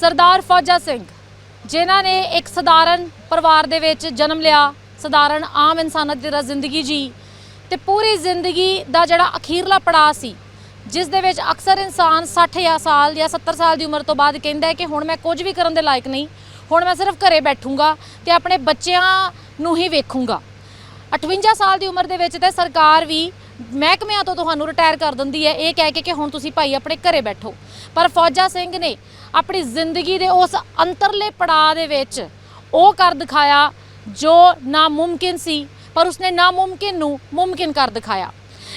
ਸਰਦਾਰ ਫੌਜਾ ਸਿੰਘ, ਜਿਨ੍ਹਾਂ ਨੇ ਇੱਕ ਸਧਾਰਨ ਪਰਿਵਾਰ ਦੇ ਵਿੱਚ ਜਨਮ ਲਿਆ, ਸਧਾਰਨ ਆਮ ਇਨਸਾਨਾਂ ਦੀ ਤਰ੍ਹਾਂ ਜ਼ਿੰਦਗੀ ਜੀ ਤੇ ਪੂਰੀ ਜ਼ਿੰਦਗੀ ਦਾ ਜਿਹੜਾ ਅਖੀਰਲਾ ਪੜਾਅ ਸੀ, ਜਿਸ ਦੇ ਵਿੱਚ ਅਕਸਰ ਇਨਸਾਨ 60 ਜਾਂ ਸਾਲ ਜਾਂ 70 ਸਾਲ ਦੀ ਉਮਰ ਤੋਂ ਬਾਅਦ ਕਹਿੰਦਾ ਹੈ ਕਿ ਹੁਣ ਮੈਂ ਕੁਝ ਵੀ ਕਰਨ ਦੇ ਲਾਇਕ ਨਹੀਂ, ਹੁਣ ਮੈਂ ਸਿਰਫ ਘਰੇ ਬੈਠੂੰਗਾ ਤੇ ਆਪਣੇ ਬੱਚਿਆਂ ਨੂੰ ਹੀ ਵੇਖੂੰਗਾ। 58 ਸਾਲ ਦੀ ਉਮਰ ਦੇ ਵਿੱਚ ਤੇ ਸਰਕਾਰ ਵੀ ਮਹਿਕਮਿਆਂ ਤੋਂ ਤੁਹਾਨੂੰ ਰਿਟਾਇਰ ਕਰ ਦਿੰਦੀ ਹੈ, ਇਹ ਕਹਿ ਕੇ ਕਿ ਹੁਣ ਤੁਸੀਂ ਭਾਈ ਆਪਣੇ ਘਰੇ ਬੈਠੋ। ਪਰ ਫੌਜਾ ਸਿੰਘ ਨੇ ਆਪਣੀ ਜ਼ਿੰਦਗੀ ਦੇ ਉਸ ਅੰਤਰਲੇ ਪੜਾਅ ਦੇ ਵਿੱਚ ਉਹ ਕਰ ਦਿਖਾਇਆ ਜੋ ਨਾਮੁਮਕਿਨ ਸੀ, ਪਰ ਉਸਨੇ ਨਾਮੁਮਕਿਨ ਨੂੰ ਮੁਮਕਿਨ ਕਰ ਦਿਖਾਇਆ।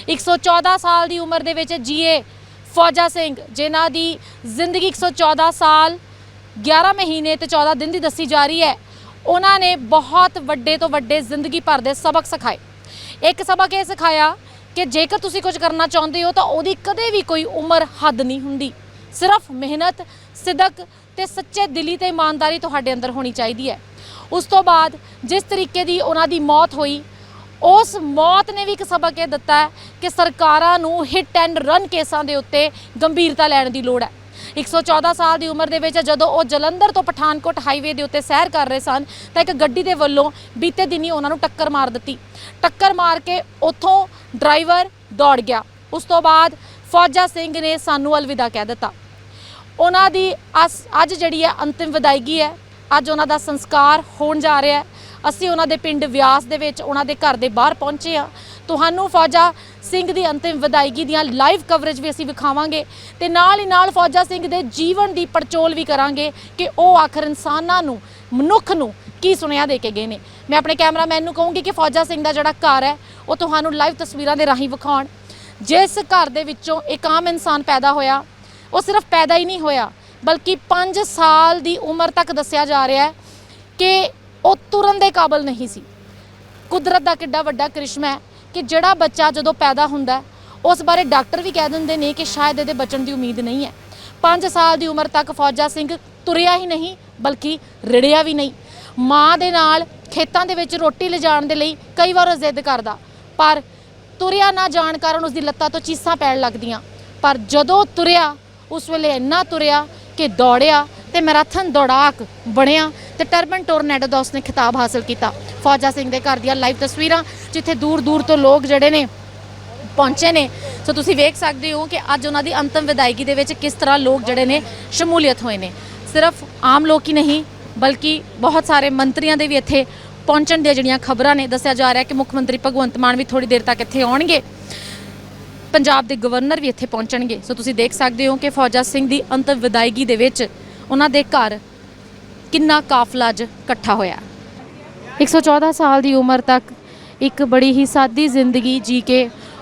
114 ਸਾਲ ਦੀ ਉਮਰ ਦੇ ਵਿੱਚ ਜੀਏ ਫੌਜਾ ਸਿੰਘ, ਜਿਨ੍ਹਾਂ ਦੀ ਜ਼ਿੰਦਗੀ 114 ਸਾਲ 11 ਮਹੀਨੇ ਤੇ 14 ਦਿਨ ਦੀ ਦੱਸੀ ਜਾ ਰਹੀ ਹੈ, ਉਹਨਾਂ ਨੇ ਬਹੁਤ ਵੱਡੇ ਤੋਂ ਵੱਡੇ ਜ਼ਿੰਦਗੀ ਭਰ ਦੇ ਸਬਕ ਸਿਖਾਏ। ਇੱਕ ਸਬਕ ਇਹ ਸਿਖਾਇਆ ਕਿ ਜੇਕਰ ਤੁਸੀਂ ਕੁਝ ਕਰਨਾ ਚਾਹੁੰਦੇ ਹੋ ਤਾਂ ਉਹਦੀ ਕਦੇ ਵੀ ਕੋਈ ਉਮਰ ਹੱਦ ਨਹੀਂ ਹੁੰਦੀ। ਸਿਰਫ ਮਿਹਨਤ ਸਿਦਕ ਤੇ ਸੱਚੇ ਦਿਲੀ ਤੇ ਇਮਾਨਦਾਰੀ ਤੁਹਾਡੇ ਅੰਦਰ ਹੋਣੀ ਚਾਹੀਦੀ ਹੈ। ਉਸ ਤੋਂ ਬਾਅਦ ਜਿਸ ਤਰੀਕੇ ਦੀ ਉਹਨਾਂ ਦੀ ਮੌਤ ਹੋਈ, ਉਸ ਮੌਤ ਨੇ ਵੀ ਇੱਕ ਸਬਕ ਇਹ ਦਿੱਤਾ ਹੈ ਕਿ ਸਰਕਾਰਾਂ ਨੂੰ ਹਿੱਟ ਐਂਡ ਰਨ ਕੇਸਾਂ ਦੇ ਉੱਤੇ ਗੰਭੀਰਤਾ ਲੈਣ ਦੀ ਲੋੜ ਹੈ। 114 ਸਾਲ ਦੀ ਉਮਰ ਦੇ ਵਿੱਚ ਜਦੋਂ ਉਹ ਜਲੰਧਰ ਤੋਂ ਪਠਾਨਕੋਟ ਹਾਈਵੇ ਦੇ ਉੱਤੇ ਸੈਰ ਕਰ ਰਹੇ ਸਨ, ਤਾਂ ਇੱਕ ਗੱਡੀ ਦੇ ਵੱਲੋਂ ਬੀਤੇ ਦਿਨੀ ਉਹਨਾਂ ਨੂੰ ਟੱਕਰ ਮਾਰ ਦਿੱਤੀ। ਟੱਕਰ ਮਾਰ ਕੇ ਉੱਥੋਂ ਡਰਾਈਵਰ ਦੌੜ ਗਿਆ। ਉਸ ਤੋਂ ਬਾਅਦ ਫੌਜਾ ਸਿੰਘ ਨੇ ਸਾਨੂੰ ਅਲਵਿਦਾ ਕਹਿ ਦਿੱਤਾ। ਉਹਨਾਂ ਦੀ ਅਸ- ਅੱਜ ਜਿਹੜੀ ਹੈ ਅੰਤਿਮ ਵਿਦਾਇਗੀ ਹੈ, ਅੱਜ ਉਹਨਾਂ ਦਾ ਸੰਸਕਾਰ ਹੋਣ ਜਾ ਰਿਹਾ ਹੈ। ਅਸੀਂ ਉਹਨਾਂ ਦੇ ਪਿੰਡ ਵਿਆਸ ਦੇ ਵਿੱਚ ਉਹਨਾਂ ਦੇ ਘਰ ਦੇ ਬਾਹਰ ਪਹੁੰਚੇ ਆ ਤੁਹਾਨੂੰ ਫੌਜਾ ਸਿੰਘ ਦੀ ਅੰਤਿਮ ਵਿਦਾਇਗੀ ਦੀਆਂ ਲਾਈਵ ਕਵਰੇਜ ਵੀ ਅਸੀਂ ਵਿਖਾਵਾਂਗੇ ਤੇ ਨਾਲ ਹੀ ਨਾਲ ਫੌਜਾ ਸਿੰਘ ਦੇ ਜੀਵਨ ਦੀ ਪੜਚੋਲ ਵੀ ਕਰਾਂਗੇ ਕਿ ਉਹ ਆਖਰ ਇਨਸਾਨਾਂ ਨੂੰ, ਮਨੁੱਖ ਨੂੰ ਕੀ ਸੁਨੇਹਾ ਦੇ ਕੇ ਗਏ ਨੇ। ਮੈਂ ਆਪਣੇ ਕੈਮਰਾਮੈਨ ਨੂੰ ਕਹੂੰਗੀ ਕਿ ਫੌਜਾ ਸਿੰਘ ਦਾ ਜਿਹੜਾ ਘਰ ਹੈ, ਉਹ ਤੁਹਾਨੂੰ ਲਾਈਵ ਤਸਵੀਰਾਂ ਦੇ ਰਾਹੀਂ ਵਿਖਾਉਣ। ਜਿਸ ਘਰ ਦੇ ਵਿੱਚੋਂ ਇੱਕ ਆਮ ਇਨਸਾਨ ਪੈਦਾ ਹੋਇਆ ਉਹ ਸਿਰਫ ਪੈਦਾ ਹੀ ਨਹੀਂ ਹੋਇਆ, ਬਲਕਿ 5 ਸਾਲ ਦੀ ਉਮਰ ਤੱਕ ਦੱਸਿਆ ਜਾ ਰਿਹਾ ਹੈ ਕਿ ਉਹ ਤੁਰਨ ਦੇ ਕਾਬਲ ਨਹੀਂ ਸੀ। ਕੁਦਰਤ ਦਾ ਕਿੱਡਾ ਵੱਡਾ ਕ੍ਰਿਸ਼ਮਾ ਹੈ ਕਿ ਜਿਹੜਾ ਬੱਚਾ ਜਦੋਂ ਪੈਦਾ ਹੁੰਦਾ, ਉਸ ਬਾਰੇ ਡਾਕਟਰ ਵੀ ਕਹਿ ਦਿੰਦੇ ਨੇ ਕਿ ਸ਼ਾਇਦ ਇਹਦੇ ਬਚਣ ਦੀ ਉਮੀਦ ਨਹੀਂ ਹੈ। 5 ਸਾਲ ਦੀ ਉਮਰ ਤੱਕ ਫੌਜਾ ਸਿੰਘ ਤੁਰਿਆ ਹੀ ਨਹੀਂ, ਬਲਕਿ ਰਿੜਿਆ ਵੀ ਨਹੀਂ। ਮਾਂ ਦੇ ਨਾਲ ਖੇਤਾਂ ਦੇ ਵਿੱਚ ਰੋਟੀ ਲਿਜਾਣ ਦੇ ਲਈ ਕਈ ਵਾਰ ਉਹ ਜ਼ਿੱਦ ਕਰਦਾ, ਪਰ ਤੁਰਿਆ ਨਾ ਜਾਣ ਕਾਰਨ ਉਸ ਦੀ ਲੱਤਾਂ ਤੋਂ ਚੀਸਾਂ ਪੈਣ ਲੱਗਦੀਆਂ। ਪਰ ਜਦੋਂ ਤੁਰਿਆ ਉਸ ਵੇਲੇ ਇੰਨਾ ਤੁਰਿਆ ਕਿ ਦੌੜਿਆ ਤੇ ਮੈਰਾਥਨ ਦੌੜਾਕ ਬਣਿਆ ਤੇ ਟਰਬਨ ਟੋਰਨੈਡੋ ਦਾ ਉਸਨੇ ਖਿਤਾਬ ਹਾਸਲ ਕੀਤਾ। ਫੌਜਾ ਸਿੰਘ ਦੇ ਘਰ ਦੀਆਂ ਲਾਈਵ ਤਸਵੀਰਾਂ ਜਿੱਥੇ ਦੂਰ ਦੂਰ ਤੋਂ ਲੋਕ ਜਿਹੜੇ ਨੇ ਪਹੁੰਚੇ ਨੇ। ਸੋ ਤੁਸੀਂ ਵੇਖ ਸਕਦੇ ਹੋ ਕਿ ਅੱਜ ਉਹਨਾਂ ਦੀ ਅੰਤਮ ਵਿਦਾਇਗੀ ਦੇ ਵਿੱਚ ਕਿਸ ਤਰ੍ਹਾਂ ਲੋਕ ਜਿਹੜੇ ਨੇ ਸ਼ਮੂਲੀਅਤ ਹੋਏ ਨੇ। ਸਿਰਫ ਆਮ ਲੋਕ ਹੀ ਨਹੀਂ, ਬਲਕਿ ਬਹੁਤ ਸਾਰੇ ਮੰਤਰੀਆਂ ਦੇ ਵੀ ਇੱਥੇ ਪਹੁੰਚਣ ਦੀਆਂ ਜਿਹੜੀਆਂ ਖਬਰਾਂ ਨੇ, ਦੱਸਿਆ ਜਾ ਰਿਹਾ ਕਿ ਮੁੱਖ ਮੰਤਰੀ ਭਗਵੰਤ ਮਾਨ ਵੀ ਥੋੜੀ ਦੇਰ ਤੱਕ ਇੱਥੇ ਆਉਣਗੇ। ਪੰਜਾਬ ਦੇ ਗਵਰਨਰ ਵੀ ਇੱਥੇ ਪਹੁੰਚਣਗੇ। ਸੋ ਤੁਸੀਂ ਦੇਖ ਸਕਦੇ ਹੋ ਕਿ ਫੌਜਾ ਸਿੰਘ ਦੀ ਅੰਤ ਵਿਦਾਇਗੀ ਦੇ ਵਿੱਚ ਉਹਨਾਂ ਦੇ ਘਰ ਕਿੰਨਾ ਕਾਫਲਾ ਅੱਜ ਇਕੱਠਾ ਹੋਇਆ। 114 ਸਾਲ ਦੀ ਉਮਰ ਤੱਕ ਇੱਕ ਬੜੀ ਹੀ ਸਾਦੀ ਜ਼ਿੰਦਗੀ ਜੀ ਕੇ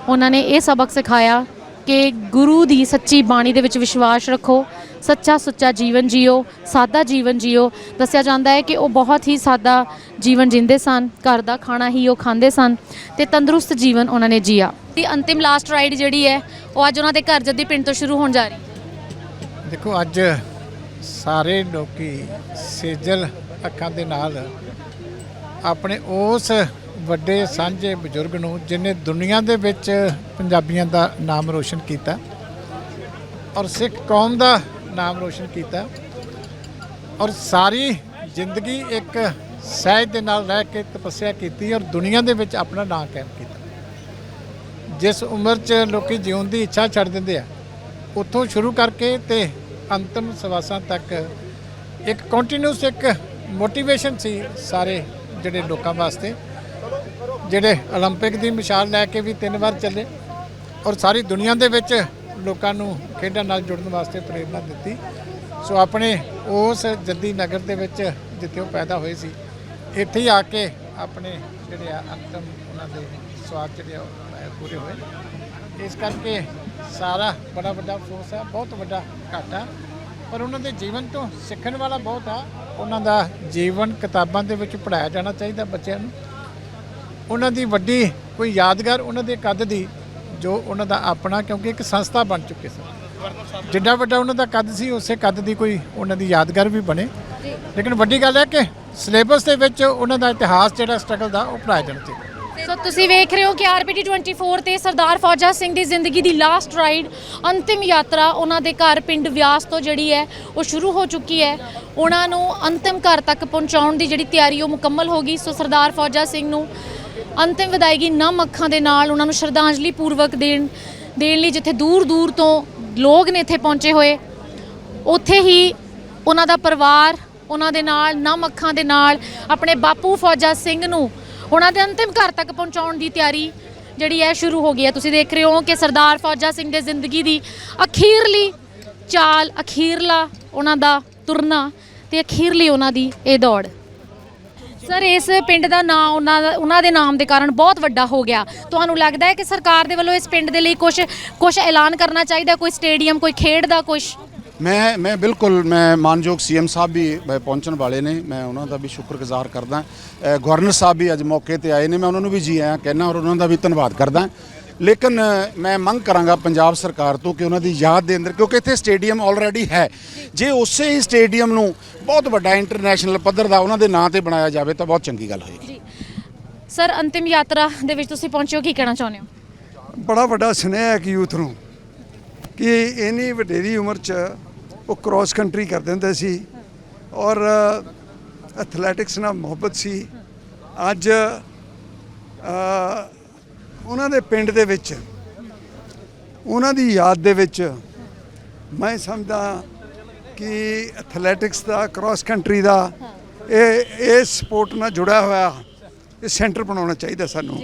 ਉਹਨਾਂ ਨੇ ਇਹ ਸਬਕ ਸਿਖਾਇਆ ਕਿ ਗੁਰੂ ਦੀ ਸੱਚੀ ਬਾਣੀ ਦੇ ਵਿੱਚ ਵਿਸ਼ਵਾਸ ਰੱਖੋ ਸੱਚਾ ਸੁੱਚਾ ਜੀਵਨ ਜਿਓ, ਸਾਦਾ ਜੀਵਨ ਜਿਓ। ਦੱਸਿਆ ਜਾਂਦਾ ਹੈ ਕਿ ਉਹ ਬਹੁਤ ਹੀ ਸਾਦਾ ਜੀਵਨ ਜਿੰਦੇ ਸਨ, ਘਰ ਦਾ ਖਾਣਾ ਹੀ ਉਹ ਖਾਂਦੇ ਸਨ ਤੇ ਤੰਦਰੁਸਤ ਜੀਵਨ ਉਹਨਾਂ ਨੇ ਜੀਆ। ਦੀ ਅੰਤਿਮ ਲਾਸਟ ਰਾਈਡ ਜਿਹੜੀ ਹੈ, ਉਹ ਅੱਜ ਉਹਨਾਂ ਦੇ ਘਰ ਜੱਦੀ ਪਿੰਡ ਤੋਂ ਸ਼ੁਰੂ ਹੋਣ ਜਾ ਰਹੀ ਹੈ। ਦੇਖੋ, ਅੱਜ ਸਾਰੇ ਲੋਕੀ ਸੇਜਲ ਅੱਖਾਂ ਦੇ ਨਾਲ ਆਪਣੇ ਉਸ ਵੱਡੇ ਸਾਂਝੇ ਬਜ਼ੁਰਗ ਨੂੰ, ਜਿਨੇ ਦੁਨੀਆ ਦੇ ਵਿੱਚ ਪੰਜਾਬੀਆਂ ਦਾ ਨਾਮ ਰੋਸ਼ਨ ਕੀਤਾ, ਔਰ ਸਿੱਖ ਕੌਮ ਦਾ ਨਾਮ ਰੋਸ਼ਨ ਕੀਤਾ ਔਰ ਸਾਰੀ ਜ਼ਿੰਦਗੀ ਇੱਕ ਸਹਿਜ ਦੇ ਨਾਲ ਰਹਿ ਕੇ ਤਪੱਸਿਆ ਕੀਤੀ ਔਰ ਦੁਨੀਆ ਦੇ ਵਿੱਚ ਆਪਣਾ ਨਾਮ ਕਾਇਮ ਕੀਤਾ ਜਿਸ ਉਮਰ 'ਚ ਲੋਕੀ ਜਿਉਣ ਦੀ ਇੱਛਾ ਛੱਡ ਦਿੰਦੇ ਆ ਉੱਥੋਂ ਸ਼ੁਰੂ ਕਰਕੇ ਤੇ ਅੰਤਮ ਸਵਾਸਾਂ ਤੱਕ ਇੱਕ ਕੰਟੀਨਿਊਸ ਇੱਕ ਮੋਟੀਵੇਸ਼ਨ ਸੀ ਸਾਰੇ ਜਿਹੜੇ ਲੋਕਾਂ ਵਾਸਤੇ ਜਿਹੜੇ 올림픽 ਦੀ ਮਿਸਾਲ ਲੈ ਕੇ ਵੀ ਤਿੰਨ ਵਾਰ ਚੱਲੇ ਔਰ ਸਾਰੀ ਦੁਨੀਆ ਦੇ ਵਿੱਚ ਲੋਕਾਂ ਨੂੰ ਖੇਡਾਂ ਨਾਲ ਜੁੜਨ ਵਾਸਤੇ ਪ੍ਰੇਰਣਾ ਦਿੱਤੀ। ਸੋ ਆਪਣੇ ਉਸ ਜੱਦੀ ਨਗਰ ਦੇ ਵਿੱਚ ਜਿੱਥੇ ਉਹ ਪੈਦਾ ਹੋਏ ਸੀ ਇੱਥੇ ਹੀ ਆ ਕੇ ਆਪਣੇ ਜਿਹੜੇ ਆ ਅੰਤਮ ਉਹਨਾਂ ਦੇ ਸਵਾਦ ਜਿਹੜੇ ਆ ਉਹ, ਪੂਰੇ ਹੋਏ। ਇਸ ਕਰਕੇ ਸਾਰਾ ਬੜਾ ਵੱਡਾ ਅਫਸੋਸ ਹੈ ਬਹੁਤ ਵੱਡਾ ਘਾਟਾ। ਪਰ ਉਹਨਾਂ ਦੇ ਜੀਵਨ ਤੋਂ ਸਿੱਖਣ ਵਾਲਾ ਬਹੁਤ ਆ। ਉਹਨਾਂ ਦਾ ਜੀਵਨ ਕਿਤਾਬਾਂ ਦੇ ਵਿੱਚ ਪੜਾਇਆ ਜਾਣਾ ਚਾਹੀਦਾ ਬੱਚਿਆਂ ਨੂੰ। ਉਹਨਾਂ ਦੀ ਵੱਡੀ ਕੋਈ ਯਾਦਗਾਰ ਉਹਨਾਂ ਦੇ ਕੱਦ ਦੀ ਜੋ ਉਹਨਾਂ ਦਾ ਆਪਣਾ, ਕਿਉਂਕਿ ਇੱਕ ਸੰਸਥਾ ਬਣ ਚੁੱਕੇ ਸਨ ਜਿੱਡਾ ਵੱਡਾ ਉਹਨਾਂ ਦਾ ਕੱਦ ਸੀ, ਉਸੇ ਕੱਦ ਦੀ ਕੋਈ ਉਹਨਾਂ ਦੀ ਯਾਦਗਾਰ ਵੀ ਬਣੇ। ਲੇਕਿਨ ਵੱਡੀ ਗੱਲ ਹੈ ਕਿ ਸਿਲੇਬਸ ਦੇ ਵਿੱਚ ਉਹਨਾਂ ਦਾ ਇਤਿਹਾਸ ਜਿਹੜਾ ਸਟਰਗਲ ਦਾ, ਉਹ ਪੜਾਇਆ ਜਾਣਾ ਚਾਹੀਦਾ ਸੋ ਤੁਸੀਂ ਵੇਖ ਰਹੇ ਹੋ ਕਿ ਆਰਪੀਟੀ 24 ਤੇ ਸਰਦਾਰ ਫੌਜਾ ਸਿੰਘ ਦੀ ਜ਼ਿੰਦਗੀ ਦੀ ਲਾਸਟ ਰਾਈਡ ਅੰਤਿਮ ਯਾਤਰਾ ਉਹਨਾਂ ਦੇ ਘਰ ਪਿੰਡ ਵਿਆਸ ਤੋਂ ਜਿਹੜੀ ਹੈ, ਉਹ ਸ਼ੁਰੂ ਹੋ ਚੁੱਕੀ ਹੈ। ਉਹਨਾਂ ਨੂੰ ਅੰਤਿਮ ਘਰ ਤੱਕ ਪਹੁੰਚਾਉਣ ਦੀ ਜਿਹੜੀ ਤਿਆਰੀ ਉਹ ਮੁਕੰਮਲ ਹੋ ਗਈ। ਸੋ ਸਰਦਾਰ ਫੌਜਾ ਸਿੰਘ ਨੂੰ ਅੰਤਿਮ ਵਿਦਾਇਗੀ ਨਮ ਅੱਖਾਂ ਦੇ ਨਾਲ ਉਹਨਾਂ ਨੂੰ ਸ਼ਰਧਾਂਜਲੀ ਪੂਰਵਕ ਦੇਣ ਦੇਣ ਲਈ ਜਿੱਥੇ ਦੂਰ ਦੂਰ ਤੋਂ ਲੋਕ ਨੇ ਇੱਥੇ ਪਹੁੰਚੇ ਹੋਏ। ਉੱਥੇ ਹੀ ਉਹਨਾਂ ਦਾ ਪਰਿਵਾਰ, ਉਹਨਾਂ ਦੇ ਨਾਲ, ਨਮ ਅੱਖਾਂ ਦੇ ਨਾਲ, ਆਪਣੇ ਬਾਪੂ ਫੌਜਾ ਸਿੰਘ ਨੂੰ ਉਹਨਾਂ ਦੇ ਅੰਤਿਮ ਘਰ ਤੱਕ ਪਹੁੰਚਾਉਣ ਦੀ ਤਿਆਰੀ ਜਿਹੜੀ ਹੈ ਸ਼ੁਰੂ ਹੋ ਗਈ ਹੈ। ਤੁਸੀਂ ਦੇਖ ਰਹੇ ਹੋ ਕਿ ਸਰਦਾਰ ਫੌਜਾ ਸਿੰਘ ਦੇ ਜ਼ਿੰਦਗੀ ਦੀ ਅਖੀਰਲੀ ਚਾਲ, ਅਖੀਰਲਾ ਉਹਨਾਂ ਦਾ ਤੁਰਨਾ ਤੇ ਅਖੀਰਲੀ ਉਹਨਾਂ ਦੀ ਇਹ ਦੌੜ। ਸਰ, ਇਸ ਪਿੰਡ ਦਾ ਨਾਂ ਉਹਨਾਂ ਦਾ ਉਹਨਾਂ ਦੇ ਨਾਮ ਦੇ ਕਾਰਨ ਬਹੁਤ ਵੱਡਾ ਹੋ ਗਿਆ। ਤੁਹਾਨੂੰ ਲੱਗਦਾ ਹੈ ਕਿ ਸਰਕਾਰ ਦੇ ਵੱਲੋਂ ਇਸ ਪਿੰਡ ਦੇ ਲਈ ਕੁਝ ਕੁਝ ਐਲਾਨ ਕਰਨਾ ਚਾਹੀਦਾ? ਕੋਈ ਸਟੇਡੀਅਮ, ਕੋਈ ਖੇਡ ਦਾ ਕੁਝ ਮੈਂ ਮੈਂ ਬਿਲਕੁਲ ਮੈਂ ਮਾਨਯੋਗ ਸੀਐਮ ਸਾਹਿਬ ਵੀ ਪਹੁੰਚਣ ਵਾਲੇ ਨੇ। ਮੈਂ ਉਹਨਾਂ ਦਾ ਵੀ ਸ਼ੁਕਰਗੁਜ਼ਾਰ ਕਰਦਾ। ਗਵਰਨਰ ਸਾਹਿਬ ਵੀ ਅੱਜ ਮੌਕੇ ਤੇ ਆਏ ਨੇ। ਮੈਂ ਉਹਨਾਂ ਨੂੰ ਵੀ ਜੀ ਆਇਆਂ ਕਹਿਣਾ ਔਰ ਉਹਨਾਂ ਦਾ ਵੀ ਧੰਨਵਾਦ ਕਰਦਾ। ਲੇਕਿਨ ਮੈਂ ਮੰਗ ਕਰਾਂਗਾ ਪੰਜਾਬ ਸਰਕਾਰ ਤੋਂ ਕਿ ਉਹਨਾਂ ਦੀ ਯਾਦ ਦੇ ਅੰਦਰ ਕਿਉਂਕਿ ਇੱਥੇ ਸਟੇਡੀਅਮ ਆਲਰੇਡੀ ਹੈ। ਜੇ ਉਸੇ ਹੀ ਸਟੇਡੀਅਮ ਨੂੰ ਬਹੁਤ ਵੱਡਾ ਇੰਟਰਨੈਸ਼ਨਲ ਪੱਧਰ ਦਾ ਉਹਨਾਂ ਦੇ ਨਾਂ ਤੇ ਬਣਾਇਆ ਜਾਵੇ ਤਾਂ ਬਹੁਤ ਚੰਗੀ ਗੱਲ ਹੋਏਗੀ। ਜੀ। ਸਰ ਅੰਤਿਮ ਯਾਤਰਾ ਦੇ ਵਿੱਚ ਤੁਸੀਂ ਪਹੁੰਚੇ ਹੋ ਕੀ ਕਹਿਣਾ ਚਾਹੁੰਦੇ ਹੋ? ਬੜਾ ਵੱਡਾ ਸੁਨੇਹਾ ਹੈ ਕਿ ਯੂਥ ਨੂੰ ਕਿ ਇੰਨੀ ਵਡੇਰੀ ਉਮਰ 'ਚ ਉਹ ਕ੍ਰਾਸ ਕੰਟਰੀ ਕਰਦੇ ਹੁੰਦੇ ਸੀ ਔਰ ਐਥਲੈਟਿਕਸ ਨਾਲ ਮੁਹੱਬਤ ਸੀ। ਅੱਜ ਉਹਨਾਂ ਦੇ ਪਿੰਡ ਦੇ ਵਿੱਚ ਉਹਨਾਂ ਦੀ ਯਾਦ ਦੇ ਵਿੱਚ ਮੈਂ ਸਮਝਦਾ ਕਿ ਐਥਲੈਟਿਕਸ ਦਾ ਕ੍ਰਾਸ ਕੰਟਰੀ ਦਾ ਇਹ ਇਸ ਸਪੋਰਟ ਨਾਲ ਜੁੜਿਆ ਹੋਇਆ ਇਹ ਸੈਂਟਰ ਬਣਾਉਣਾ ਚਾਹੀਦਾ ਸਾਨੂੰ।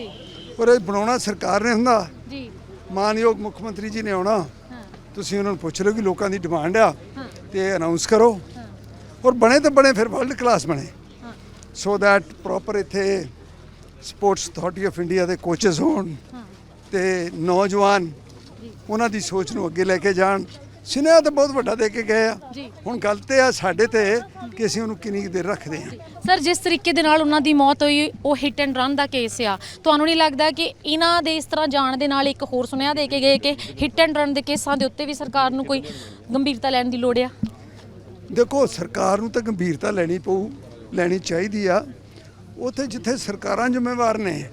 ਔਰ ਇਹ ਬਣਾਉਣਾ ਸਰਕਾਰ ਨੇ ਹੁੰਦਾ। ਜੀ। ਮਾਨਯੋਗ ਮੁੱਖ ਮੰਤਰੀ ਜੀ ਨੇ ਆਉਣਾ। ਤੁਸੀਂ ਉਹਨਾਂ ਨੂੰ ਪੁੱਛ ਲਓ ਕਿ ਲੋਕਾਂ ਦੀ ਡਿਮਾਂਡ ਆ ਤੇ ਅਨਾਉਂਸ ਕਰੋ। ਔਰ ਬਣੇ ਤਾਂ ਬਣੇ ਫਿਰ ਵਰਲਡ ਕਲਾਸ ਬਣੇ। ਸੋ ਦੈਟ ਪ੍ਰੋਪਰ ਇੱਥੇ ਸਪੋਰਟਸ ਅਥਾਰਟੀ ਆਫ ਇੰਡੀਆ ਦੇ ਕੋਚਸ ਹੋਣ ਤੇ ਨੌਜਵਾਨ ਉਹਨਾਂ ਦੀ ਸੋਚ ਨੂੰ ਅੱਗੇ ਲੈ ਕੇ ਜਾਣ। ਸੁਨੇਹਾ ਤਾਂ ਬਹੁਤ ਵੱਡਾ ਦੇ ਕੇ ਗਏ ਆ। ਹੁਣ ਗੱਲ ਤੇ ਆ ਸਾਡੇ ਤੇ ਕਿ ਅਸੀਂ ਉਹਨੂੰ ਕਿੰਨੀ ਦੇਰ ਰੱਖਦੇ ਆ। ਸਰ ਜਿਸ ਤਰੀਕੇ ਦੇ ਨਾਲ ਉਹਨਾਂ ਦੀ ਮੌਤ ਹੋਈ ਉਹ ਹਿੱਟ ਐਂਡ ਰਨ ਦਾ ਕੇਸ ਆ। ਤੁਹਾਨੂੰ ਨਹੀਂ ਲੱਗਦਾ ਕਿ ਇਹਨਾਂ ਦੇ ਇਸ ਤਰ੍ਹਾਂ ਜਾਣ ਦੇ ਨਾਲ ਇੱਕ ਹੋਰ ਸੁਨੇਹਾ ਦੇ ਕੇ ਗਏ ਕਿ ਹਿੱਟ ਐਂਡ ਰਨ ਦੇ ਕੇਸਾਂ ਦੇ ਉੱਤੇ ਵੀ ਸਰਕਾਰ ਨੂੰ ਕੋਈ ਗੰਭੀਰਤਾ ਲੈਣ ਦੀ ਲੋੜ ਆ? ਦੇਖੋ ਸਰਕਾਰ ਨੂੰ ਤਾਂ ਗੰਭੀਰਤਾ ਲੈਣੀ ਪਊ ਲੈਣੀ ਚਾਹੀਦੀ ਆ। ਉੱਥੇ ਜਿੱਥੇ ਸਰਕਾਰਾਂ ਜ਼ਿੰਮੇਵਾਰ ਨੇ,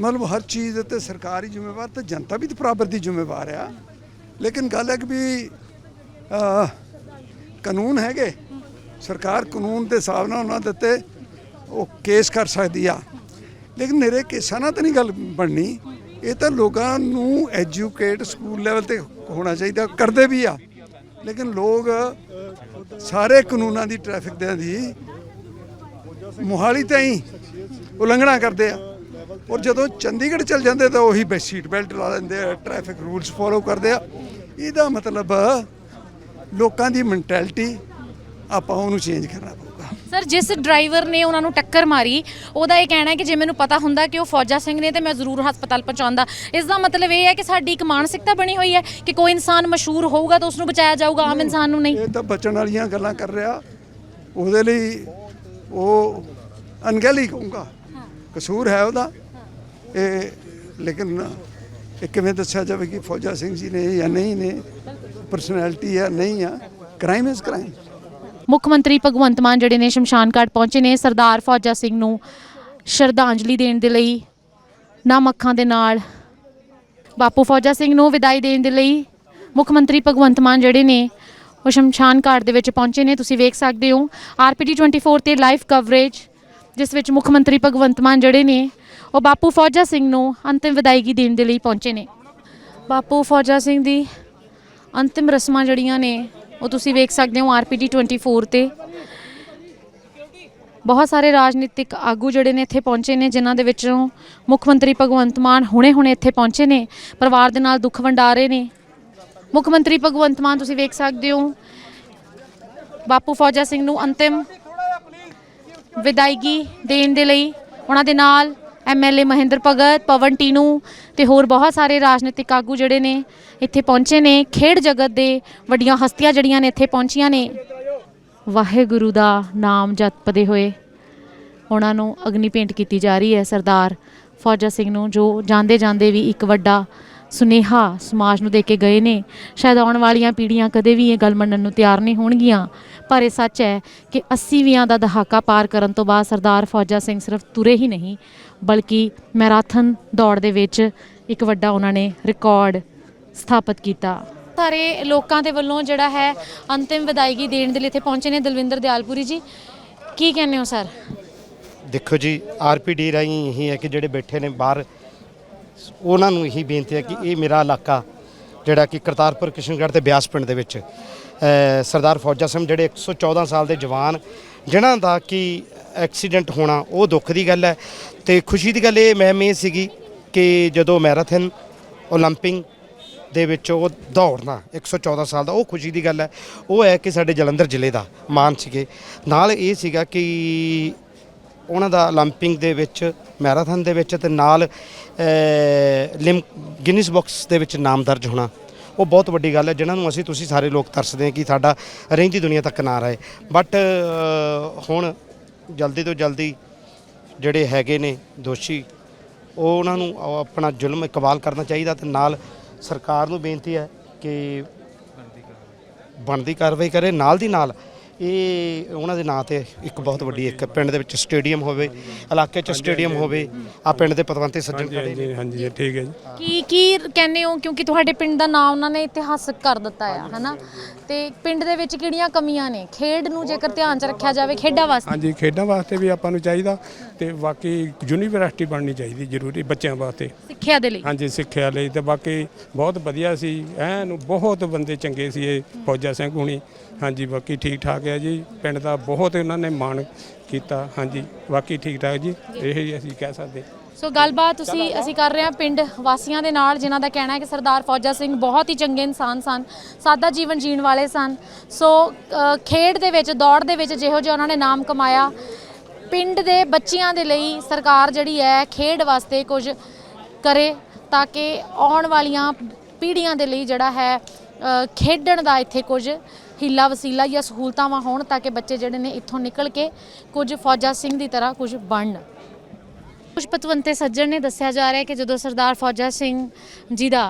ਮਤਲਬ ਹਰ ਚੀਜ਼ ਤੇ ਸਰਕਾਰ ਹੀ ਜ਼ਿੰਮੇਵਾਰ ਤੇ ਜਨਤਾ ਵੀ ਤਾਂ ਬਰਾਬਰ ਦੀ ਜ਼ਿੰਮੇਵਾਰ ਆ। ਲੇਕਿਨ ਗੱਲ ਹੈ ਕਿ ਵੀ ਕਾਨੂੰਨ ਹੈਗੇ। ਸਰਕਾਰ ਕਾਨੂੰਨ ਦੇ ਹਿਸਾਬ ਨਾਲ ਉਹਨਾਂ ਦੇ ਉੱਤੇ ਉਹ ਕੇਸ ਕਰ ਸਕਦੀ ਆ। ਲੇਕਿਨ ਮੇਰੇ ਕੇਸਾਂ ਨਾਲ ਤਾਂ ਨਹੀਂ ਗੱਲ ਬਣਨੀ। ਇਹ ਤਾਂ ਲੋਕਾਂ ਨੂੰ ਐਜੂਕੇਟ ਸਕੂਲ ਲੈਵਲ ਤੇ ਹੋਣਾ ਚਾਹੀਦਾ, ਕਰਦੇ ਵੀ ਆ। ਲੇਕਿਨ ਲੋਕ ਸਾਰੇ ਕਾਨੂੰਨਾਂ ਦੀ ਟ੍ਰੈਫਿਕ ਦੇ ਦੀ ਮੁਹਾਲੀ ਤੇ ਹੀ ਉਲੰਘਣਾ ਕਰਦੇ ਆ। ਔਰ ਜਦੋਂ ਚੰਡੀਗੜ੍ਹ ਚਲ ਜਾਂਦੇ ਤਾਂ ਉਹੀ ਬੈ ਸੀਟ ਬੈਲਟ ਲਾ ਲੈਂਦੇ ਆ ਟ੍ਰੈਫਿਕ ਰੂਲਸ ਫੋਲੋ ਕਰਦੇ ਆ। ਇਹਦਾ ਮਤਲਬ ਲੋਕਾਂ ਦੀ ਮੈਂਟੈਲਿਟੀ ਆਪਾਂ ਉਹਨੂੰ ਚੇਂਜ ਕਰਨਾ ਪਊਗਾ। ਸਰ ਜਿਸ ਡਰਾਈਵਰ ਨੇ ਉਹਨਾਂ ਨੂੰ ਟੱਕਰ ਮਾਰੀ ਉਹਦਾ ਇਹ ਕਹਿਣਾ ਹੈ ਕਿ ਜੇ ਮੈਨੂੰ ਪਤਾ ਹੁੰਦਾ ਕਿ ਉਹ ਫੌਜਾ ਸਿੰਘ ਨੇ ਤੇ ਮੈਂ ਜ਼ਰੂਰ ਹਸਪਤਾਲ ਪਹੁੰਚਾਉਂਦਾ। ਇਸ ਦਾ ਮਤਲਬ ਇਹ ਹੈ ਕਿ ਸਾਡੀ ਇੱਕ ਮਾਨਸਿਕਤਾ ਬਣੀ ਹੋਈ ਹੈ ਕਿ ਕੋਈ ਇਨਸਾਨ ਮਸ਼ਹੂਰ ਹੋਊਗਾ ਤਾਂ ਉਸ ਨੂੰ ਬਚਾਇਆ ਜਾਊਗਾ ਆਮ ਇਨਸਾਨ ਨੂੰ ਨਹੀਂ। ਇਹ ਤਾਂ ਬਚਣ ਵਾਲੀਆਂ ਗੱਲਾਂ ਕਰ ਰਿਹਾ। ਉਹਦੇ ਲਈ ਉਹ ਅਣਗਹਿਲੀ ਕਹੂੰਗਾ। ਕਸੂਰ ਹੈ ਉਹਦਾ। ਇਹ ਲੇਕਿਨ ਇਹ ਕਿਵੇਂ ਦੱਸਿਆ ਜਾਵੇ ਕਿ ਫੌਜਾ ਸਿੰਘ ਜੀ ਨੇ ਜਾਂ ਨਹੀਂ ਨੇ? ਪਰਸਨੈਲਿਟੀ ਆ ਨਹੀਂ ਆ? Crime is crime. ਮੁੱਖ ਮੰਤਰੀ ਭਗਵੰਤ ਮਾਨ ਜਿਹੜੇ ਨੇ ਸ਼ਮਸ਼ਾਨ ਘਾਟ ਪਹੁੰਚੇ ਨੇ ਸਰਦਾਰ ਫੌਜਾ ਸਿੰਘ ਨੂੰ ਸ਼ਰਧਾਂਜਲੀ ਦੇਣ ਦੇ ਲਈ ਨਮ ਅੱਖਾਂ ਦੇ ਨਾਲ ਬਾਪੂ ਫੌਜਾ ਸਿੰਘ ਨੂੰ ਵਿਦਾਈ ਦੇਣ ਦੇ ਲਈ ਮੁੱਖ ਮੰਤਰੀ ਭਗਵੰਤ ਮਾਨ ਜਿਹੜੇ ਨੇ ਉਹ ਸ਼ਮਸ਼ਾਨ ਘਾਟ ਦੇ ਵਿੱਚ ਪਹੁੰਚੇ ਨੇ, ਤੁਸੀਂ ਵੇਖ ਸਕਦੇ ਹੋ। ਆਰਪੀਟੀ 24 ਤੇ ਲਾਈਵ ਕਵਰੇਜ ਜਿਸ ਵਿੱਚ ਮੁੱਖ ਮੰਤਰੀ ਭਗਵੰਤ ਮਾਨ ਜਿਹੜੇ ਨੇ, ਉਹ ਬਾਪੂ ਫੌਜਾ ਸਿੰਘ ਨੂੰ ਅੰਤਿਮ ਵਿਦਾਇਗੀ ਦੇਣ ਦੇ ਲਈ ਪਹੁੰਚੇ ਨੇ। ਬਾਪੂ ਫੌਜਾ ਸਿੰਘ ਦੀ ਅੰਤਿਮ ਰਸਮਾਂ ਜਿਹੜੀਆਂ ਨੇ, ਉਹ ਤੁਸੀਂ ਵੇਖ ਸਕਦੇ ਹੋ ਆਰਪੀਟੀ 24 ਤੇ। ਬਹੁਤ ਸਾਰੇ ਰਾਜਨੀਤਿਕ ਆਗੂ ਜਿਹੜੇ ਨੇ ਇੱਥੇ ਪਹੁੰਚੇ ਨੇ, ਜਿਨ੍ਹਾਂ ਦੇ ਵਿੱਚੋਂ ਮੁੱਖ ਮੰਤਰੀ ਭਗਵੰਤ ਮਾਨ ਹੁਣੇ-ਹੁਣੇ ਇੱਥੇ ਪਹੁੰਚੇ ਨੇ, ਪਰਿਵਾਰ ਦੇ ਨਾਲ ਦੁੱਖ ਵੰਡਾ ਰਹੇ ਨੇ। ਮੁੱਖ ਮੰਤਰੀ ਭਗਵੰਤ ਮਾਨ, ਤੁਸੀਂ ਵੇਖ ਸਕਦੇ ਹੋ। ਬਾਪੂ ਫੌਜਾ ਸਿੰਘ ਨੂੰ ਅੰਤਿਮ ਵਿਦਾਇਗੀ ਦੇਣ ਦੇ ਲਈ ਉਹਨਾਂ ਦੇ ਨਾਲ ਐਮਐਲਏ ਮਹਿੰਦਰ ਭਗਤ, ਪਵਨ ਟੀਨੂ ਤੇ ਹੋਰ ਬਹੁਤ ਸਾਰੇ ਰਾਜਨੀਤਿਕ ਆਗੂ ਜਿਹੜੇ ਨੇ ਇੱਥੇ ਪਹੁੰਚੇ ਨੇ। ਖੇਡ ਜਗਤ ਦੇ ਵੱਡੀਆਂ ਹਸਤੀਆਂ ਜਿਹੜੀਆਂ ਨੇ ਇੱਥੇ ਪਹੁੰਚੀਆਂ ਨੇ। ਵਾਹਿਗੁਰੂ ਦਾ ਨਾਮ ਜਪਦੇ ਹੋਏ ਉਹਨਾਂ ਨੂੰ ਅਗਨੀ ਭੇਂਟ ਕੀਤੀ ਜਾ ਰਹੀ ਹੈ ਸਰਦਾਰ ਫੌਜਾ ਸਿੰਘ ਨੂੰ, ਜੋ ਜਾਂਦੇ ਜਾਂਦੇ ਵੀ ਇੱਕ ਵੱਡਾ ਸੁਨੇਹਾ ਸਮਾਜ ਨੂੰ ਦੇ ਕੇ ਗਏ ਨੇ। ਸ਼ਾਇਦ ਆਉਣ ਵਾਲੀਆਂ ਪੀੜ੍ਹੀਆਂ ਕਦੇ ਵੀ ਇਹ ਗੱਲ ਮੰਨਣ ਨੂੰ ਤਿਆਰ ਨਹੀਂ ਹੋਣਗੀਆਂ। ਪਰ ਇਹ ਸੱਚ ਹੈ ਕਿ 80ਵੀਆਂ ਦਾ ਦਹਾਕਾ ਪਾਰ ਕਰਨ ਤੋਂ ਬਾਅਦ ਸਰਦਾਰ ਫੌਜਾ ਸਿੰਘ ਸਿਰਫ ਤੁਰੇ ਹੀ ਨਹੀਂ, ਬਲਕਿ ਮੈਰਾਥਨ ਦੌੜ ਦੇ ਵਿੱਚ ਇੱਕ ਵੱਡਾ ਉਹਨਾਂ ਨੇ ਰਿਕਾਰਡ ਸਥਾਪਿਤ ਕੀਤਾ। ਸਾਰੇ ਲੋਕਾਂ ਦੇ ਵੱਲੋਂ ਜਿਹੜਾ ਹੈ ਅੰਤਿਮ ਵਿਦਾਇਗੀ ਦੇਣ ਦੇ ਲਈ ਇੱਥੇ ਪਹੁੰਚੇ ਨੇ ਦਲਵਿੰਦਰ ਦਿਆਲਪੁਰੀ ਜੀ। ਕੀ ਕਹਿੰਦੇ ਹੋ, ਸਰ? ਦੇਖੋ ਜੀ ਆਰਪੀਡੀ ਰਾਹੀਂ ਇਹੀ ਹੈ ਕਿ ਜਿਹੜੇ ਬੈਠੇ ਨੇ ਬਾਹਰ ਉਹਨਾਂ ਨੂੰ ਇਹੀ ਬੇਨਤੀ ਹੈ ਕਿ ਇਹ ਮੇਰਾ ਇਲਾਕਾ ਜਿਹੜਾ ਕਿ ਕਰਤਾਰਪੁਰ ਕਿਸ਼ਨਗੜ੍ਹ ਤੇ ਬਿਆਸ ਪਿੰਡ ਦੇ ਵਿੱਚ ਅ, ਸਰਦਾਰ ਫੌਜਾ ਸਿੰਘ ਜਿਹੜੇ 114 ਸਾਲ ਦੇ ਜਵਾਨ ਜਿਨ੍ਹਾਂ ਦਾ ਕਿ ਐਕਸੀਡੈਂਟ ਹੋਣਾ ਉਹ ਦੁੱਖ ਦੀ ਗੱਲ ਹੈ ਤੇ ਖੁਸ਼ੀ ਦੀ ਗੱਲ ਇਹ ਮੈਮ ਇਹ ਸੀਗੀ ਕਿ ਜਦੋਂ ਮੈਰਾਥਨ 올림픽 ਦੇ ਵਿੱਚ ਉਹ ਦੌੜਨਾ 114 ਸਾਲ ਦਾ ਉਹ ਖੁਸ਼ੀ ਦੀ ਗੱਲ ਹੈ ਉਹ ਹੈ ਕਿ ਸਾਡੇ ਜਲੰਧਰ ਜ਼ਿਲ੍ਹੇ ਦਾ ਮਾਨ ਸੀਗੇ ਨਾਲ ਇਹ ਸੀਗਾ ਕਿ ਉਹਨਾਂ ਦਾ ਲੰਪਿੰਗ ਦੇ ਵਿੱਚ, ਮੈਰਾਥਨ ਦੇ ਵਿੱਚ ਤੇ ਨਾਲ ਲਿਮ ਗਿਨਿਸ ਬਾਕਸ ਦੇ ਵਿੱਚ ਨਾਮ ਦਰਜ ਹੋਣਾ। ਉਹ ਬਹੁਤ ਵੱਡੀ ਗੱਲ ਹੈ, ਜਿਨ੍ਹਾਂ ਨੂੰ ਅਸੀਂ ਤੁਸੀਂ ਸਾਰੇ ਲੋਕ ਤਰਸਦੇ ਹਾਂ ਕਿ ਸਾਡਾ ਰਹਿੰਦੀ ਦੁਨੀਆ ਤੱਕ ਨਾ ਰਹੇ। ਬਟ ਹੁਣ ਜਲਦੀ ਤੋਂ ਜਲਦੀ ਜਿਹੜੇ ਹੈਗੇ ਨੇ ਦੋਸ਼ੀ, ਉਹ ਉਹਨਾਂ ਨੂੰ ਆਪਣਾ ਜ਼ੁਲਮ ਇਕਬਾਲ ਕਰਨਾ ਚਾਹੀਦਾ ਤੇ ਨਾਲ ਸਰਕਾਰ ਨੂੰ ਬੇਨਤੀ ਹੈ ਕਿ ਬਣਦੀ ਕਾਰਵਾਈ ਕਰੇ, ਨਾਲ ਦੀ ਨਾਲ ਇਹ ਉਹਨਾਂ ਦੇ ਨਾਂ ਤੇ ਇੱਕ ਬਹੁਤ ਵੱਡੀ ਇੱਕ ਪਿੰਡ ਦੇ ਵਿੱਚ ਸਟੇਡੀਅਮ ਹੋਵੇ ਇਲਾਕੇ 'ਚ ਸਟੇਡੀਅਮ ਹੋਵੇ ਆ ਪਿੰਡ ਦੇ ਪਤਵੰਤੇ ਸੱਜਣ ਖੜੇ ਨੇ। ਹਾਂਜੀ ਹਾਂਜੀ ਜੀ, ਠੀਕ ਹੈ ਜੀ। ਕੀ ਕੀ ਕਹਿੰਦੇ ਹੋ? ਕਿਉਂਕਿ ਤੁਹਾਡੇ ਪਿੰਡ ਦਾ ਨਾਮ ਉਹਨਾਂ ਨੇ ਇਤਿਹਾਸਕ ਕਰ ਦਿੱਤਾ ਆ ਹਨਾ? ਤੇ ਪਿੰਡ ਦੇ ਵਿੱਚ ਕਿਹੜੀਆਂ ਕਮੀਆਂ ਨੇ? ਖੇਡ ਨੂੰ ਜੇਕਰ ਧਿਆਨ 'ਚ ਰੱਖਿਆ ਜਾਵੇ ਖੇਡਾਂ ਵਾਸਤੇ। ਹਾਂਜੀ ਖੇਡਾਂ ਵਾਸਤੇ ਵੀ ਆਪਾਂ ਨੂੰ ਚਾਹੀਦਾ ਤੇ ਬਾਕੀ ਯੂਨੀਵਰਸਿਟੀ ਬਣਨੀ ਚਾਹੀਦੀ ਜ਼ਰੂਰੀ ਬੱਚਿਆਂ ਵਾਸਤੇ। ਸਿੱਖਿਆ ਦੇ ਲਈ। ਹਾਂਜੀ ਸਿੱਖਿਆ ਲਈ ਤੇ ਬਾਕੀ ਬਹੁਤ ਵਧੀਆ ਸੀ। ਐਨ ਬਹੁਤ ਬੰਦੇ ਚੰਗੇ ਸੀ ਇਹ ਫੌਜਾ ਸਿੰਘ ਹੁਣੀ। ਹਾਂਜੀ ਬਾਕੀ ਠੀਕ ਠਾਕ ਹੈ ਜੀ। ਪਿੰਡ ਦਾ ਬਹੁਤ ਉਹਨਾਂ ਨੇ ਮਾਣ ਕੀਤਾ। ਹਾਂਜੀ ਬਾਕੀ ਠੀਕ ਠਾਕ ਜੀ। ਇਹ ਹੀ ਅਸੀਂ ਕਹਿ ਸਕਦੇ। ਸੋ ਗੱਲਬਾਤ ਤੁਸੀਂ ਅਸੀਂ ਕਰ ਰਹੇ ਹਾਂ ਪਿੰਡ ਵਾਸੀਆਂ ਦੇ ਨਾਲ ਜਿਨ੍ਹਾਂ ਦਾ ਕਹਿਣਾ ਹੈ ਕਿ ਸਰਦਾਰ ਫੌਜਾ ਸਿੰਘ ਬਹੁਤ ਹੀ ਚੰਗੇ ਇਨਸਾਨ ਸਨ ਸਾਦਾ ਜੀਵਨ ਜੀਣ ਵਾਲੇ ਸਨ। ਸੋ ਅ, ਖੇਡ ਦੇ ਵਿੱਚ ਦੌੜ ਦੇ ਵਿੱਚ ਜਿਹੋ ਜਿਹਾ ਉਹਨਾਂ ਨੇ ਨਾਮ ਕਮਾਇਆ। ਪਿੰਡ ਦੇ ਬੱਚਿਆਂ ਦੇ ਲਈ ਸਰਕਾਰ ਜਿਹੜੀ ਹੈ ਖੇਡ ਵਾਸਤੇ ਕੁਝ ਕਰੇ ਤਾਂ ਕਿ ਆਉਣ ਵਾਲੀਆਂ ਪੀੜ੍ਹੀਆਂ ਦੇ ਲਈ ਜਿਹੜਾ ਹੈ ਅ, ਖੇਡਣ ਦਾ ਇੱਥੇ ਕੁਝ ਹੀਲਾ ਵਸੀਲਾ ਜਾਂ ਸਹੂਲਤਾਵਾਂ ਹੋਣ ਤਾਂ ਕਿ ਬੱਚੇ ਜਿਹੜੇ ਨੇ ਇੱਥੋਂ ਨਿਕਲ ਕੇ ਕੁਝ ਫੌਜਾ ਸਿੰਘ ਦੀ ਤਰ੍ਹਾਂ ਕੁਝ ਬਣਨ। ਕੁਝ ਪਤਵੰਤੇ ਸੱਜਣ ਨੇ ਦੱਸਿਆ ਜਾ ਰਿਹਾ ਹੈ ਕਿ ਜਦੋਂ ਸਰਦਾਰ ਫੌਜਾ ਸਿੰਘ ਜੀ ਦਾ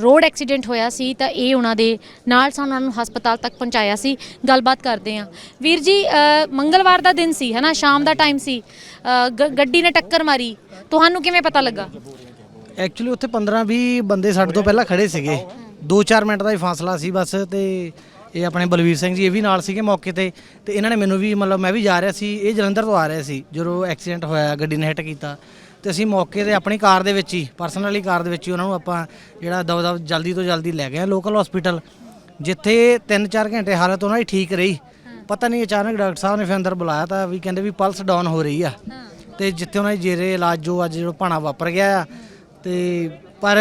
ਰੋਡ ਐਕਸੀਡੈਂਟ ਹੋਇਆ ਸੀ ਤਾਂ ਇਹ ਉਹਨਾਂ ਦੇ ਨਾਲ ਸਨ, ਉਹਨਾਂ ਨੂੰ ਹਸਪਤਾਲ ਤੱਕ ਪਹੁੰਚਾਇਆ ਸੀ। ਗੱਲਬਾਤ ਕਰਦੇ ਹਾਂ। ਵੀਰ ਜੀ ਮੰਗਲਵਾਰ ਦਾ ਦਿਨ ਸੀ, ਹਨਾ? ਸ਼ਾਮ ਦਾ ਟਾਈਮ ਸੀ। ਗੱਡੀ ਨੇ ਟੱਕਰ ਮਾਰੀ। ਤੁਹਾਨੂੰ ਕਿਵੇਂ ਪਤਾ ਲੱਗਾ? ਐਕਚੁਅਲੀ ਉੱਥੇ 15-20 ਬੰਦੇ ਸਾਡੇ ਤੋਂ ਪਹਿਲਾਂ ਖੜੇ ਸੀਗੇ। 2-4 ਮਿੰਟ ਦਾ ਹੀ ਫਾਸਲਾ ਸੀ ਬਸ ਤੇ ਇਹ ਆਪਣੇ ਬਲਵੀਰ ਸਿੰਘ ਜੀ, ਇਹ ਵੀ ਨਾਲ ਸੀਗੇ ਮੌਕੇ ਤੇ ਤੇ ਇਹਨਾਂ ਨੇ ਮੈਨੂੰ ਵੀ ਮਤਲਬ ਮੈਂ ਵੀ ਜਾ ਰਿਹਾ ਸੀ, ਇਹ ਜਲੰਧਰ ਤੋਂ ਆ ਰਿਹਾ ਸੀ ਜਦੋਂ ਐਕਸੀਡੈਂਟ ਹੋਇਆ, ਗੱਡੀ ਨੇ ਹਿੱਟ ਕੀਤਾ। ਤੇ ਅਸੀਂ ਮੌਕੇ ਤੇ ਆਪਣੀ ਕਾਰ ਦੇ ਵਿੱਚ ਹੀ ਪਰਸਨਲੀ ਕਾਰ ਦੇ ਵਿੱਚ ਹੀ ਉਹਨਾਂ ਨੂੰ ਆਪਾਂ ਜਿਹੜਾ ਦਵਾ ਜਲਦੀ ਤੋਂ ਜਲਦੀ ਲੈ ਗਏ ਲੋਕਲ ਹਸਪੀਟਲ ਜਿੱਥੇ 3-4 ਘੰਟੇ ਹਾਲਤ ਉਹਨਾਂ ਦੀ ਠੀਕ ਰਹੀ। ਪਤਾ ਨਹੀਂ ਅਚਾਨਕ ਡਾਕਟਰ ਸਾਹਿਬ ਨੇ ਫਿਰ ਅੰਦਰ ਬੁਲਾਇਆ ਤਾਂ ਵੀ ਕਹਿੰਦੇ ਵੀ ਪਲਸ ਡਾਊਨ ਹੋ ਰਹੀ ਆ। ਤੇ ਜਿੱਥੇ ਉਹਨਾਂ ਦੀ ਜੇਰੇ ਇਲਾਜ ਜੋ ਅੱਜ ਜਿਹੜਾ ਭਾਣਾ ਵਾਪਰ ਗਿਆ ਆ, ਤੇ ਪਰ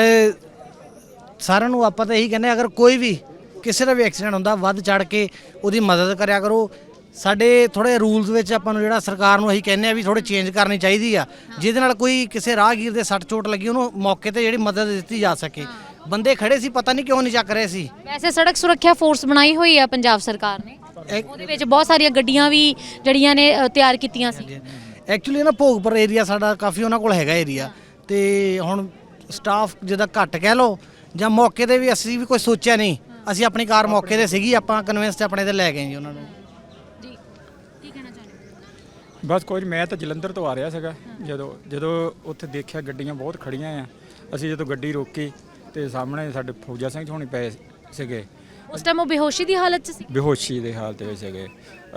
ਸਾਰਿਆਂ ਨੂੰ ਆਪਾਂ ਤਾਂ ਇਹੀ ਕਹਿੰਦੇ ਅਗਰ ਕੋਈ ਵੀ ਕਿਸੇ ਦਾ ਵੀ ਐਕਸੀਡੈਂਟ ਹੁੰਦਾ ਵੱਧ ਚੜ ਕੇ ਉਹਦੀ ਮਦਦ ਕਰਿਆ ਕਰੋ। ਸਾਡੇ ਥੋੜੇ ਰੂਲਸ ਵਿੱਚ ਆਪਾਂ ਨੂੰ ਜਿਹੜਾ ਸਰਕਾਰ ਨੂੰ ਅਸੀਂ ਕਹਿੰਦੇ ਆ ਵੀ ਥੋੜੇ ਚੇਂਜ ਕਰਨੀ ਚਾਹੀਦੀ ਆ। ਜਿਹਦੇ ਨਾਲ ਕੋਈ ਕਿਸੇ ਰਾਹਗੀਰ ਦੇ ਸੱਟ ਚੋਟ ਲੱਗੀ ਉਹਨੂੰ ਮੌਕੇ ਤੇ ਜਿਹੜੀ ਮਦਦ ਦਿੱਤੀ ਜਾ ਸਕੇ। ਬੰਦੇ ਖੜੇ ਸੀ ਪਤਾ ਨਹੀਂ ਕਿਉਂ ਨਹੀਂ ਚੱਕ ਰਹੇ ਸੀ। ਵੈਸੇ ਸੜਕ ਸੁਰੱਖਿਆ ਫੋਰਸ ਬਣਾਈ ਹੋਈ ਆ ਪੰਜਾਬ ਸਰਕਾਰ ਨੇ। ਉਹਦੇ ਵਿੱਚ ਬਹੁਤ ਸਾਰੀਆਂ ਗੱਡੀਆਂ ਵੀ ਜਿਹੜੀਆਂ ਨੇ ਅ, ਤਿਆਰ ਕੀਤੀਆਂ ਸੀ। ਐਕਚੁਅਲੀ ਨਾ ਭੋਗਪੁਰ ਏਰੀਆ ਸਾਡਾ ਕਾਫੀ ਉਹਨਾਂ ਕੋਲ ਹੈਗਾ ਏਰੀਆ ਤੇ ਹੁਣ ਸਟਾਫ ਜਿਹਦਾ ਘੱਟ ਕਹਿ ਲਓ ਜਾਂ ਮੌਕੇ ਤੇ ਵੀ ਅਸੀਂ ਵੀ ਕੋਈ ਸੋਚਿਆ ਨਹੀਂ। ਅਸੀਂ ਆਪਣੀ ਕਾਰ ਮੌਕੇ ਤੇ ਸੀਗੀ ਆਪਾਂ ਕਨਵਿੰਸ ਤੇ ਆਪਣੇ ਤੇ ਲੈ ਗਏ ਜੀ ਉਹਨਾਂ ਨੂੰ। ਜੀ ਕੀ ਕਹਿਣਾ ਚਾਹੁੰਦੇ ਬਸ ਕੁਝ ਮੈਂ ਤਾਂ ਜਲੰਧਰ ਤੋਂ ਆ ਰਿਹਾ ਸੀਗਾ। ਜਦੋਂ ਜਦੋਂ ਉੱਥੇ ਦੇਖਿਆ ਗੱਡੀਆਂ ਬਹੁਤ ਖੜੀਆਂ ਆ ਅਸੀਂ ਜਦੋਂ ਗੱਡੀ ਰੋਕੀ ਤੇ ਸਾਹਮਣੇ ਸਾਡੇ ਫੌਜਾ ਸਿੰਘ ਹੋਣੀ ਪਏ ਸੀਗੇ। ਉਸ ਟਾਈਮ ਉਹ ਬੇਹੋਸ਼ੀ ਦੀ ਹਾਲਤ 'ਚ ਸੀ? ਬੇਹੋਸ਼ੀ ਦੇ ਹਾਲਤ ਵਿੱਚ ਸੀਗੇ।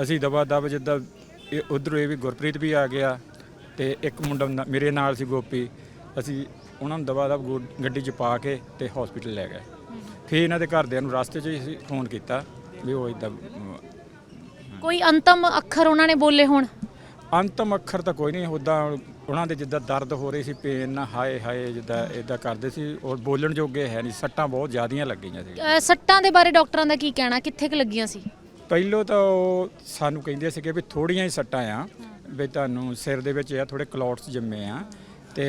ਅਸੀਂ ਦਬਾ ਦਬ ਜਿੱਦਾਂ ਉਧਰੋਂ ਇਹ ਵੀ ਗੁਰਪ੍ਰੀਤ ਵੀ ਆ ਗਿਆ ਤੇ ਇੱਕ ਮੁੰਡਾ ਨਾ- ਮੇਰੇ ਨਾਲ ਸੀ ਗੋਪੀ। ਅਸੀਂ ਉਹਨਾਂ ਨੂੰ ਦਬਾ ਦਬ ਗੋ- ਗੱਡੀ 'ਚ ਪਾ ਕੇ ਤੇ ਹਸਪੀਟਲ ਲੈ ਗਏ। ਫਿਰ ਇਹਨਾਂ ਦੇ ਘਰਦਿਆਂ ਨੂੰ ਰਸਤੇ 'ਚ ਹੀ ਫੋਨ ਕੀਤਾ ਵੀ ਉਹ ਇਦਾਂ ਕੋਈ ਅੰਤਮ ਅੱਖਰ ਉਹਨਾਂ ਨੇ ਬੋਲੇ ਹੋਣ? ਅੰਤਮ ਅੱਖਰ ਤਾਂ ਕੋਈ ਨਹੀਂ ਉਦਾਂ ਉਹਨਾਂ ਦੇ ਜਿੱਦਾਂ ਦਰਦ ਹੋ ਰਹੀ ਸੀ ਪੇਨ ਨਾਲ ਹਾਏ ਹਾਏ ਜਿੱਦਾਂ ਇਦਾਂ ਕਰਦੇ ਸੀ ਔਰ ਬੋਲਣ ਜੋਗੇ ਹੈ ਨਹੀਂ ਸੱਟਾਂ ਬਹੁਤ ਜ਼ਿਆਦੀਆਂ ਲੱਗੀਆਂ ਸੀ। ਸੱਟਾਂ ਦੇ ਬਾਰੇ ਡਾਕਟਰਾਂ ਦਾ ਕੀ ਕਹਿਣਾ ਕਿੱਥੇ ਕੁ ਲੱਗੀਆਂ ਸੀ? ਪਹਿਲੋਂ ਤਾਂ ਉਹ ਸਾਨੂੰ ਕਹਿੰਦੇ ਸੀਗੇ ਵੀ ਥੋੜੀਆਂ ਹੀ ਸੱਟਾਂ ਆ ਵੀ ਤੁਹਾਨੂੰ ਸਿਰ ਦੇ ਵਿੱਚ ਆ ਥੋੜੇ ਕਲੌਟਸ ਜੰਮੇ ਆ ਤੇ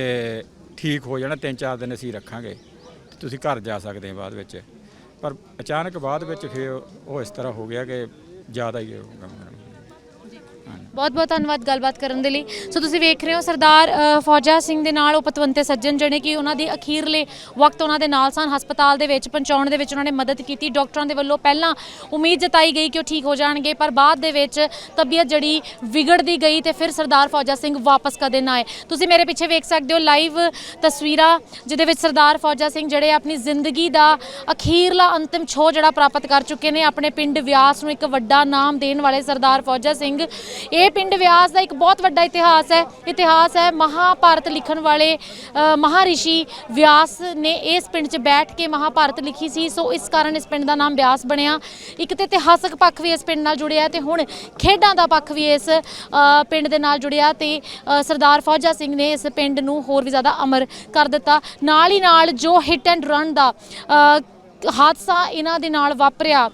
ਠੀਕ ਹੋ ਜਾਣਾ ਤਿੰਨ ਚਾਰ ਦਿਨ ਅਸੀਂ ਰੱਖਾਂਗੇ। ਤੁਸੀਂ ਘਰ ਜਾ ਸਕਦੇ ਬਾਅਦ ਵਿੱਚ। ਪਰ ਅਚਾਨਕ ਬਾਅਦ ਵਿੱਚ ਫਿਰ ਉਹ ਇਸ ਤਰ੍ਹਾਂ ਹੋ ਗਿਆ ਕਿ ਜ਼ਿਆਦਾ ਹੀ ਹੋ ਗਿਆ ਬਹੁਤ ਬਹੁਤ ਧੰਨਵਾਦ ਗੱਲਬਾਤ ਕਰਨ ਦੇ ਲਈ। ਸੋ ਤੁਸੀਂ ਵੇਖ ਰਹੇ ਹੋ ਸਰਦਾਰ ਫੌਜਾ ਸਿੰਘ ਦੇ ਨਾਲ ਉਹ ਪਤਵੰਤੇ ਸੱਜਣ ਜਿਹੜੇ ਕਿ ਉਹਨਾਂ ਦੀ ਅਖੀਰਲੇ ਵਕਤ ਉਹਨਾਂ ਦੇ ਨਾਲ ਸਨ, ਹਸਪਤਾਲ ਦੇ ਵਿੱਚ, ਪਹੁੰਚਾਉਣ ਦੇ ਵਿੱਚ ਉਹਨਾਂ ਨੇ ਮਦਦ ਕੀਤੀ। ਡਾਕਟਰਾਂ ਦੇ ਵੱਲੋਂ ਪਹਿਲਾਂ ਉਮੀਦ ਜਤਾਈ ਗਈ ਕਿ ਉਹ ਠੀਕ ਹੋ ਜਾਣਗੇ, ਪਰ ਬਾਅਦ ਦੇ ਵਿੱਚ ਤਬੀਅਤ ਜਿਹੜੀ ਵਿਗੜਦੀ ਗਈ ਤੇ ਫਿਰ ਸਰਦਾਰ ਫੌਜਾ ਸਿੰਘ ਵਾਪਸ ਕਦੇ ਨਾ ਆਏ। ਤੁਸੀਂ ਮੇਰੇ ਪਿੱਛੇ ਵੇਖ ਸਕਦੇ ਹੋ ਲਾਈਵ ਤਸਵੀਰਾਂ, ਜਿਹਦੇ ਵਿੱਚ ਸਰਦਾਰ ਫੌਜਾ ਸਿੰਘ ਜਿਹੜੇ ਆਪਣੀ ਜ਼ਿੰਦਗੀ ਦਾ ਅਖੀਰਲਾ ਅੰਤਿਮ ਛੋਹ ਜਿਹੜਾ ਪ੍ਰਾਪਤ ਕਰ ਚੁੱਕੇ ਨੇ, ਆਪਣੇ ਪਿੰਡ ਵਿਆਸ ਨੂੰ ਇੱਕ ਵੱਡਾ ਨਾਮ ਦੇਣ ਵਾਲੇ ਸਰਦਾਰ ਫੌਜਾ ਸਿੰਘ। ਇਹ ਪਿੰਡ ਵਿਆਸ ਦਾ ਇੱਕ ਬਹੁਤ ਵੱਡਾ ਇਤਿਹਾਸ ਹੈ। ਇਤਿਹਾਸ ਹੈ ਮਹਾਭਾਰਤ ਲਿਖਣ ਵਾਲੇ ਅ, ਮਹਾਰਿਸ਼ੀ ਵਿਆਸ ਨੇ ਇਸ ਪਿੰਡ 'ਚ ਬੈਠ ਕੇ ਮਹਾਭਾਰਤ ਲਿਖੀ ਸੀ। ਸੋ ਇਸ ਕਾਰਨ ਇਸ ਪਿੰਡ ਦਾ ਨਾਮ ਵਿਆਸ ਬਣਿਆ। ਇੱਕ ਤੇ ਇਤਿਹਾਸਕ ਪੱਖ ਵੀ ਇਸ ਪਿੰਡ ਨਾਲ ਜੁੜਿਆ ਹੈ ਤੇ ਹੁਣ ਖੇਡਾਂ ਦਾ ਪੱਖ ਵੀ ਇਸ ਪਿੰਡ ਦੇ ਨਾਲ ਜੁੜਿਆ ਤੇ ਸਰਦਾਰ ਫੌਜਾ ਸਿੰਘ ਨੇ ਇਸ ਪਿੰਡ ਨੂੰ ਹੋਰ ਵੀ ਜ਼ਿਆਦਾ ਅਮਰ ਕਰ ਦਿੱਤਾ। ਨਾਲ ਹੀ ਨਾਲ ਜੋ ਹਿੱਟ ਐਂਡ ਰਨ ਦਾ ਹਾਦਸਾ ਇਹਨਾਂ ਦੇ ਨਾਲ ਵਾਪਰਿਆ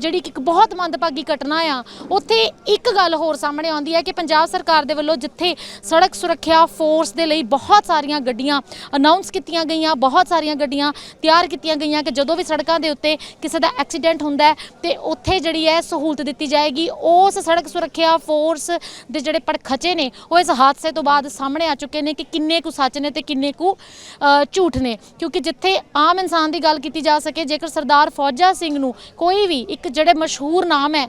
ਜਿਹੜੀ ਕਿ ਇੱਕ ਬਹੁਤ ਮੰਦਭਾਗੀ ਘਟਨਾ ਆ, ਉੱਥੇ ਇੱਕ ਗੱਲ ਹੋਰ ਸਾਹਮਣੇ ਆਉਂਦੀ ਹੈ ਕਿ ਪੰਜਾਬ ਸਰਕਾਰ ਦੇ ਵੱਲੋਂ ਜਿੱਥੇ ਸੜਕ ਸੁਰੱਖਿਆ ਫੋਰਸ ਦੇ ਲਈ ਬਹੁਤ ਸਾਰੀਆਂ ਗੱਡੀਆਂ ਅਨਾਉਂਸ ਕੀਤੀਆਂ ਗਈਆਂ, ਬਹੁਤ ਸਾਰੀਆਂ ਗੱਡੀਆਂ ਤਿਆਰ ਕੀਤੀਆਂ ਗਈਆਂ ਕਿ ਜਦੋਂ ਵੀ ਸੜਕਾਂ ਦੇ ਉੱਤੇ ਕਿਸੇ ਦਾ ਐਕਸੀਡੈਂਟ ਹੁੰਦਾ ਹੈ ਤੇ ਉੱਥੇ ਜਿਹੜੀ ਹੈ ਸਹੂਲਤ ਦਿੱਤੀ ਜਾਏਗੀ, ਉਸ ਸੜਕ ਸੁਰੱਖਿਆ ਫੋਰਸ ਦੇ ਜਿਹੜੇ ਪੜਖਚੇ ਨੇ, ਉਹ ਇਸ ਹਾਦਸੇ ਤੋਂ ਬਾਅਦ ਸਾਹਮਣੇ ਆ ਚੁੱਕੇ ਨੇ ਕਿ ਕਿੰਨੇ ਕੁ ਸੱਚ ਨੇ ਤੇ ਕਿੰਨੇ ਕੁ ਝੂਠ ਨੇ, ਕਿਉਂਕਿ ਜਿੱਥੇ ਆਮ ਇਨਸਾਨ ਦੀ ਗੱਲ ਕੀਤੀ ਜਾ ਸਕੇ ਜੇਕਰ ਸਰਦਾਰ ਫੌਜਾ ਸਿੰਘ ਨੂੰ ਕੋਈ ਵੀ ਇੱਕ ਜਿਹੜੇ ਮਸ਼ਹੂਰ ਨਾਮ ਹੈ,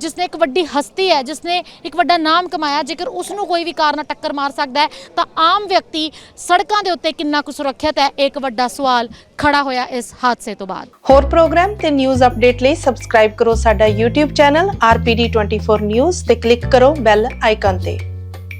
ਜਿਸਨੇ ਇੱਕ ਵੱਡੀ ਹਸਤੀ ਹੈ, ਜਿਸਨੇ ਇੱਕ ਵੱਡਾ ਨਾਮ ਕਮਾਇਆ, ਜੇਕਰ ਉਸ ਨੂੰ ਕੋਈ ਵੀ ਕਾਰ ਨਾਲ ਟੱਕਰ ਮਾਰ ਸਕਦਾ ਹੈ, ਤਾਂ ਆਮ ਵਿਅਕਤੀ ਸੜਕਾਂ ਦੇ ਉੱਤੇ ਕਿੰਨਾ ਕੁ ਸੁਰੱਖਿਅਤ ਹੈ, ਇਹ ਇੱਕ ਵੱਡਾ ਸਵਾਲ ਖੜਾ ਹੋਇਆ ਇਸ ਹਾਦਸੇ ਤੋਂ ਬਾਅਦ। ਹੋਰ ਪ੍ਰੋਗਰਾਮ ਤੇ ਨਿਊਜ਼ ਅਪਡੇਟ ਲਈ ਸਬਸਕ੍ਰਾਈਬ ਕਰੋ ਸਾਡਾ YouTube ਚੈਨਲ RPD24 News ਤੇ ਕਲਿੱਕ ਕਰੋ ਬੈਲ ਆਈਕਨ ਤੇ।